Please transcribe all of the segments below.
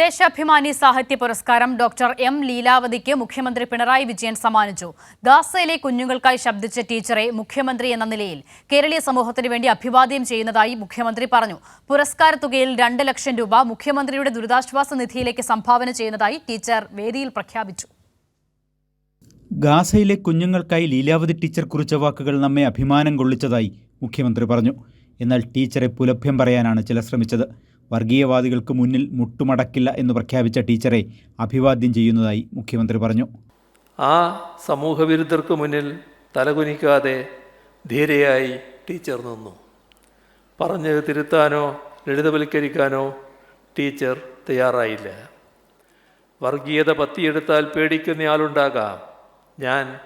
ദേശാഭിമാനി സാഹിത്യ പുരസ്കാരം doctor M ലീലാവതിക്ക് മുഖ്യമന്ത്രി പിണറായി വിജയൻ സമ്മാനിച്ചു. ഗാസയിലെ കുഞ്ഞുങ്ങൾക്കായി ശബ്ദിച്ച ടീച്ചറെ മുഖ്യമന്ത്രി എന്ന നിലയിൽ കേരളീയ സമൂഹത്തിന് വേണ്ടി അഭിവാദ്യം ചെയ്യുന്നതായി മുഖ്യമന്ത്രി പറഞ്ഞു. പുരസ്കാര തുകയിൽ രണ്ട് ലക്ഷം രൂപ മുഖ്യമന്ത്രിയുടെ ദുരിതാശ്വാസ നിധിയിലേക്ക് സംഭാവന ചെയ്യുന്നതായി ടീച്ചർ വേദിയിൽ പ്രഖ്യാപിച്ചു. ഗാസയിലെ കുഞ്ഞുങ്ങൾക്കായി ലീലാവതി ടീച്ചർ കുറിച്ച വാക്കുകൾ നമ്മെ അഭിമാനം കൊള്ളിച്ചതായി മുഖ്യമന്ത്രി പറഞ്ഞു. എന്നാൽ ടീച്ചറെ പുലഭ്യം പറയാനാണ് ചിലർ ശ്രമിച്ചത്. വർഗീയവാദികൾക്ക് മുന്നിൽ മുട്ടുമടക്കില്ല എന്ന് പ്രഖ്യാപിച്ച ടീച്ചറെ അഭിവാദ്യം ചെയ്യുന്നതായി മുഖ്യമന്ത്രി പറഞ്ഞു. ആ സമൂഹവിരുദ്ധർക്ക് മുന്നിൽ തലകുനിക്കാതെ ധീരയായി ടീച്ചർ നിന്നു. പറഞ്ഞ് തിരുത്താനോ ലളിതവൽക്കരിക്കാനോ ടീച്ചർ തയ്യാറായില്ല. വർഗീയത പത്തിയെടുത്താൽ പേടിക്കുന്നയാളുണ്ടാകാം. ഞാൻ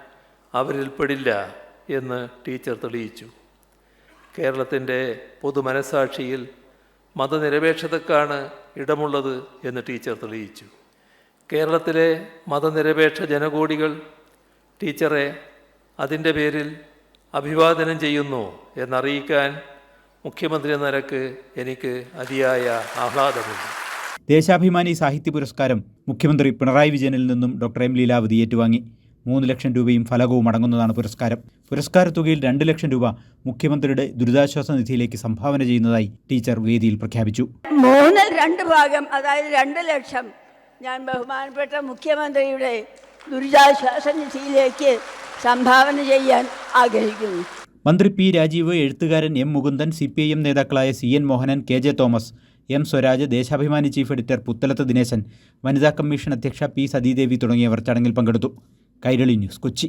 അവരിൽ പെടില്ല എന്ന് ടീച്ചർ തെളിയിച്ചു. കേരളത്തിന്റെ പൊതുമനസാക്ഷിയിൽ മതനിരപേക്ഷതക്കാണ് ഇടമുള്ളത് എന്ന് ടീച്ചർ തെളിയിച്ചു. കേരളത്തിലെ മതനിരപേക്ഷ ജനകോടികൾ ടീച്ചറെ അതിന്റെ പേരിൽ അഭിവാദനം ചെയ്യുന്നു എന്നറിയിക്കാൻ മുഖ്യമന്ത്രി എന്ന നിലയ്ക്ക് എനിക്ക് അതിയായ ആഹ്ലാദമുണ്ട്. ദേശാഭിമാനി സാഹിത്യ പുരസ്കാരം മുഖ്യമന്ത്രി പിണറായി വിജയനിൽ നിന്നും ഡോക്ടർ എം ലീലാവതി ഏറ്റുവാങ്ങി. മൂന്ന് ലക്ഷം രൂപയും ഫലകവും അടങ്ങുന്നതാണ് പുരസ്കാരം. പുരസ്കാര തുകയിൽ രണ്ട് ലക്ഷം രൂപ മുഖ്യമന്ത്രിയുടെ ദുരിതാശ്വാസ നിധിയിലേക്ക് സംഭാവന ചെയ്യുന്നതായി ടീച്ചർ വേദിയിൽ പ്രഖ്യാപിച്ചു. മൂന്നിൽ രണ്ട് ഭാഗം അതായത് രണ്ട് ലക്ഷം ഞാൻ ബഹുമാനപ്പെട്ട മുഖ്യമന്ത്രിയുടെ ദുരിതാശ്വാസ നിധിയിലേക്ക് സംഭാവന ചെയ്യാൻ ആഗ്രഹിക്കുന്നു. മന്ത്രി പി രാജീവ് എഴുത്തുകാരൻ M Mukundan C P I M നേതാക്കളായ C N Mohanan K J Thomas M Swaraj Deshabhimani chief editor Puthalath Dineshan വനിതാ കമ്മീഷൻ അധ്യക്ഷ പി സതീദേവി തുടങ്ങിയവർ ചടങ്ങിൽ പങ്കെടുത്തു. കൈരളി ന്യൂസ് കൊച്ചി